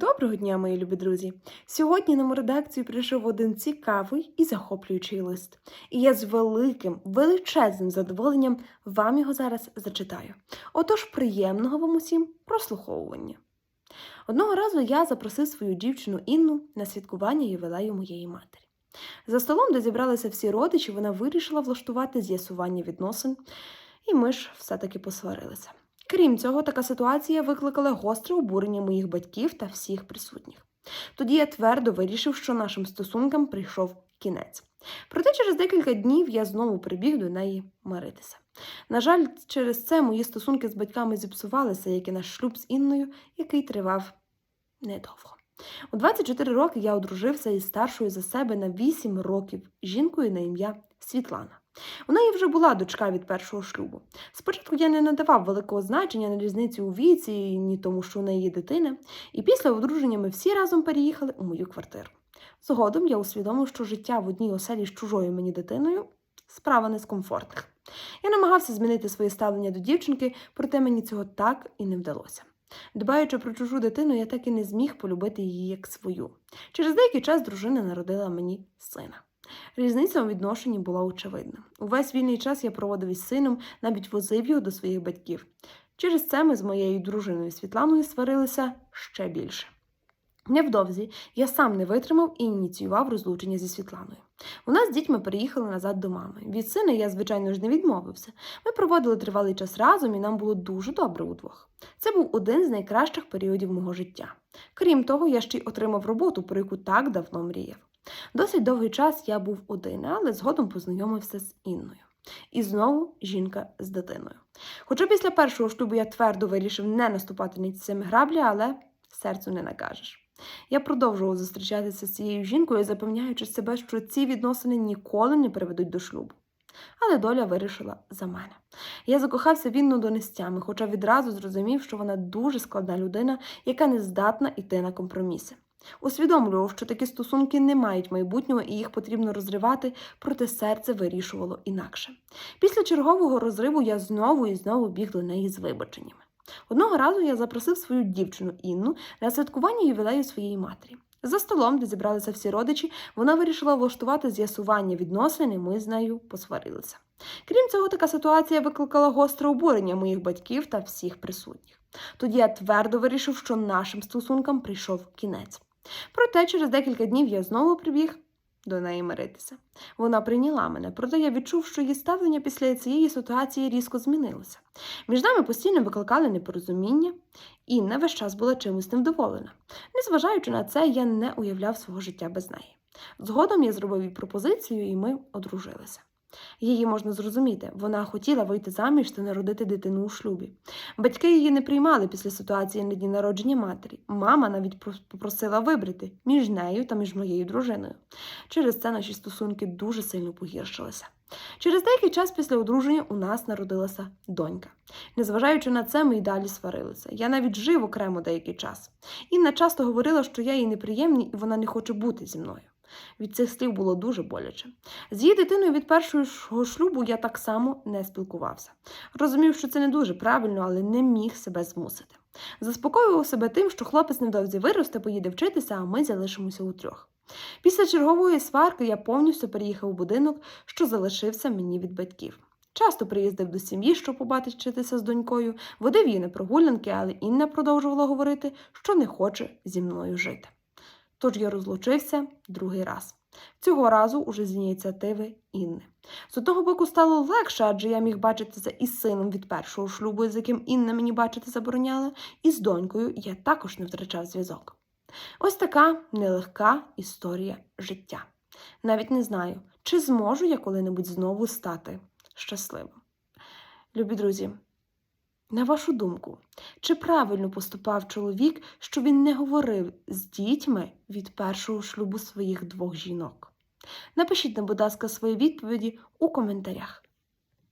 Доброго дня, мої любі друзі! Сьогодні на мою редакцію прийшов один цікавий і захоплюючий лист. І я з великим, величезним задоволенням вам його зараз зачитаю. Отож, приємного вам усім прослуховування. Одного разу я запросив свою дівчину Інну на святкування ювілею моєї матері. За столом, де зібралися всі родичі, вона вирішила влаштувати з'ясування відносин, і ми ж все-таки посварилися. Крім цього, така ситуація викликала гостре обурення моїх батьків та всіх присутніх. Тоді я твердо вирішив, що нашим стосункам прийшов кінець. Проте через декілька днів я знову прибіг до неї миритися. На жаль, через це мої стосунки з батьками зіпсувалися, як і наш шлюб з Інною, який тривав недовго. У 24 роки я одружився із старшою за себе на 8 років жінкою на ім'я Світлана. У неї вже була дочка від першого шлюбу. Спочатку я не надавав великого значення на різницю у віці, ні тому, що у неї дитина, і після одруження ми всі разом переїхали у мою квартиру. Згодом я усвідомив, що життя в одній оселі з чужою мені дитиною справа не з комфортних. Я намагався змінити своє ставлення до дівчинки, проте мені цього так і не вдалося. Дбаючи про чужу дитину, я так і не зміг полюбити її як свою. Через деякий час дружина народила мені сина. Різниця у відношенні була очевидна. Увесь вільний час я проводив із сином, навіть возив його до своїх батьків. Через це ми з моєю дружиною Світланою сварилися ще більше. Невдовзі я сам не витримав і ініціював розлучення зі Світланою. Вона з дітьми переїхали назад до мами. Від сина я, звичайно ж, не відмовився. Ми проводили тривалий час разом, і нам було дуже добре удвох. Це був один з найкращих періодів мого життя. Крім того, я ще й отримав роботу, про яку так давно мріяв. Досить довгий час я був один, але згодом познайомився з Інною. І знову жінка з дитиною. Хоча після першого шлюбу я твердо вирішив не наступати на ці граблі, але серцю не накажеш. Я продовжував зустрічатися з цією жінкою, запевняючи себе, що ці відносини ніколи не приведуть до шлюбу. Але доля вирішила за мене. Я закохався в Інну до нестями, хоча відразу зрозумів, що вона дуже складна людина, яка не здатна йти на компроміси. Усвідомлював, що такі стосунки не мають майбутнього і їх потрібно розривати, проте серце вирішувало інакше. Після чергового розриву я знову і знову біг до неї з вибаченнями. Одного разу я запросив свою дівчину Інну на святкування ювілею своєї матері. За столом, де зібралися всі родичі, вона вирішила влаштувати з'ясування відносин, і ми з нею посварилися. Крім цього, така ситуація викликала гостре обурення моїх батьків та всіх присутніх. Тоді я твердо вирішив, що нашим стосункам прийшов кінець. Проте через декілька днів я знову прибіг до неї миритися. Вона прийняла мене, проте я відчув, що її ставлення після цієї ситуації різко змінилося. Між нами постійно викликали непорозуміння, Інна весь час була чимось невдоволена. Незважаючи на це, я не уявляв свого життя без неї. Згодом я зробив їй пропозицію, і ми одружилися. Її можна зрозуміти, вона хотіла вийти заміж та народити дитину у шлюбі. Батьки її не приймали після ситуації на дні народження матері. Мама навіть попросила вибрати між нею та між моєю дружиною. Через це наші стосунки дуже сильно погіршилися. Через деякий час після одруження у нас народилася донька. Незважаючи на це, ми й далі сварилися. Я навіть жив окремо деякий час. Інна часто говорила, що я їй неприємний і вона не хоче бути зі мною. Від цих слів було дуже боляче. З її дитиною від першого шлюбу я так само не спілкувався. Розумів, що це не дуже правильно, але не міг себе змусити. Заспокоював себе тим, що хлопець невдовзі виросте, поїде вчитися, а ми залишимося у трьох. Після чергової сварки я повністю переїхав у будинок, що залишився мені від батьків. Часто приїздив до сім'ї, щоб побачитися з донькою, водив її на прогулянки, але Інна продовжувала говорити, що не хоче зі мною жити. Тож я розлучився другий раз. Цього разу уже з ініціативи Інни. З одного боку стало легше, адже я міг бачитися із сином від першого шлюбу, з яким Інна мені бачити забороняла, і з донькою я також не втрачав зв'язок. Ось така нелегка історія життя. Навіть не знаю, чи зможу я коли-небудь знову стати щасливим. Любі друзі, на вашу думку, чи правильно поступав чоловік, що він не говорив з дітьми від першого шлюбу своїх двох жінок? Напишіть нам, будь ласка, свої відповіді у коментарях.